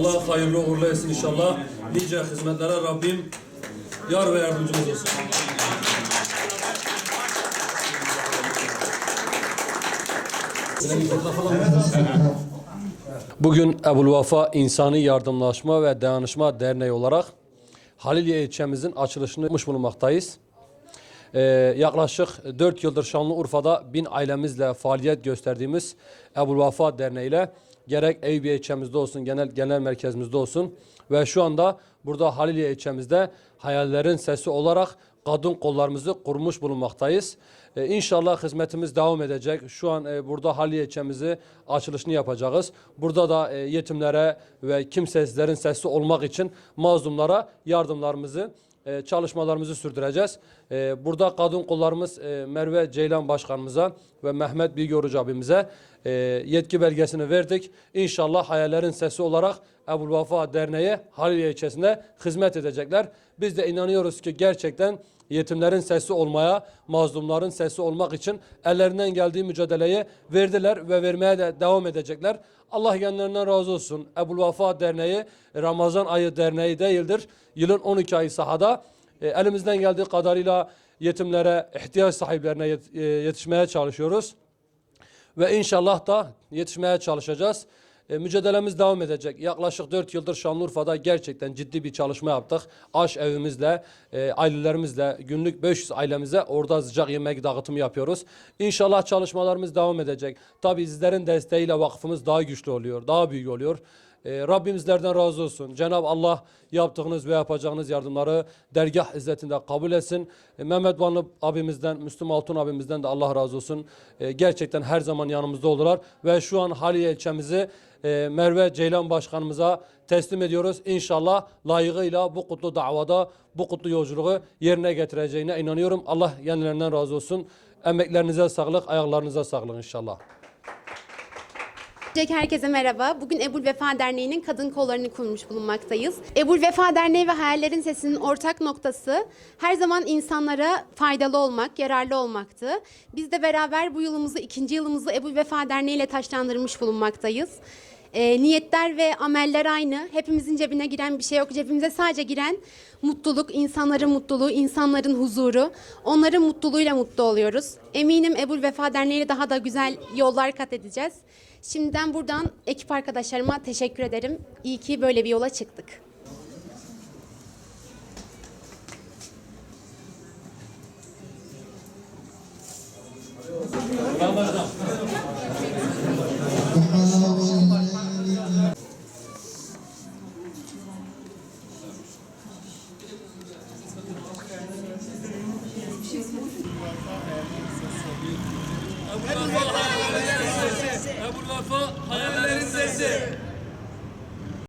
Allah hayırlı uğurlu etsin inşallah. Nice hizmetlere Rabbim yar ve yardımcımız olsun. Bugün Ebu'l Vafa İnsani Yardımlaşma ve Dayanışma Derneği olarak Haliliye ilçemizin açılışını yapmış bulunmaktayız. Ee, yaklaşık 4 yıldır Şanlıurfa'da bin ailemizle faaliyet gösterdiğimiz Ebu'l Vafa Derneği ile gerek Eyüpiye ilçemizde olsun, genel genel merkezimizde olsun ve şu anda burada Haliliye ilçemizde hayallerin sesi olarak kadın kollarımızı kurmuş bulunmaktayız. Ee, inşallah hizmetimiz devam edecek. Şu an e, burada Haliliye ilçemizi açılışını yapacağız. Burada da e, yetimlere ve kimsesizlerin sesi olmak için mazlumlara yardımlarımızı e, çalışmalarımızı sürdüreceğiz. E, burada kadın kollarımız e, Merve Ceylan Başkanımıza ve Mehmet Bilgi abimize e, yetki belgesini verdik. İnşallah hayallerin sesi olarak Ebu'l Vafa Derneği Haliliye ilçesinde hizmet edecekler. Biz de inanıyoruz ki gerçekten yetimlerin sesi olmaya, mazlumların sesi olmak için ellerinden geldiği mücadeleyi verdiler ve vermeye de devam edecekler. Allah kendilerinden razı olsun. Ebu'l Vafa Derneği Ramazan ayı derneği değildir. Yılın 12 ayı sahada e, elimizden geldiği kadarıyla yetimlere, ihtiyaç sahiplerine e, yetişmeye çalışıyoruz. Ve inşallah da yetişmeye çalışacağız. E, mücadelemiz devam edecek. Yaklaşık 4 yıldır Şanlıurfa'da gerçekten ciddi bir çalışma yaptık. Aş evimizle, e, ailelerimizle, günlük 500 ailemize orada sıcak yemek dağıtımı yapıyoruz. İnşallah çalışmalarımız devam edecek. Tabii sizlerin desteğiyle vakfımız daha güçlü oluyor, daha büyük oluyor. E, Rabbimizlerden razı olsun. Cenab-ı Allah yaptığınız ve yapacağınız yardımları dergah izzetinde kabul etsin. E, Mehmet Vanlı abimizden, Müslüm Altun abimizden de Allah razı olsun. E, gerçekten her zaman yanımızda oldular. Ve şu an Haliye ilçemizi e, Merve Ceylan Başkanımıza teslim ediyoruz. İnşallah layığıyla bu kutlu davada, bu kutlu yolculuğu yerine getireceğine inanıyorum. Allah kendilerinden razı olsun. Emeklerinize sağlık, ayaklarınıza sağlık inşallah. Öncelikle herkese merhaba. Bugün Ebul Vefa Derneği'nin kadın kollarını kurmuş bulunmaktayız. Ebul Vefa Derneği ve Hayallerin Sesi'nin ortak noktası her zaman insanlara faydalı olmak, yararlı olmaktı. Biz de beraber bu yılımızı, ikinci yılımızı Ebul Vefa Derneği ile taşlandırmış bulunmaktayız. Ee, niyetler ve ameller aynı. Hepimizin cebine giren bir şey yok. Cebimize sadece giren mutluluk, insanların mutluluğu, insanların huzuru. Onların mutluluğuyla mutlu oluyoruz. Eminim Ebul Vefa Derneği ile daha da güzel yollar kat edeceğiz. Şimdiden buradan ekip arkadaşlarıma teşekkür ederim. İyi ki böyle bir yola çıktık. Ebu Lafa hayallerin sesi. Ebu Lafa hayallerin sesi.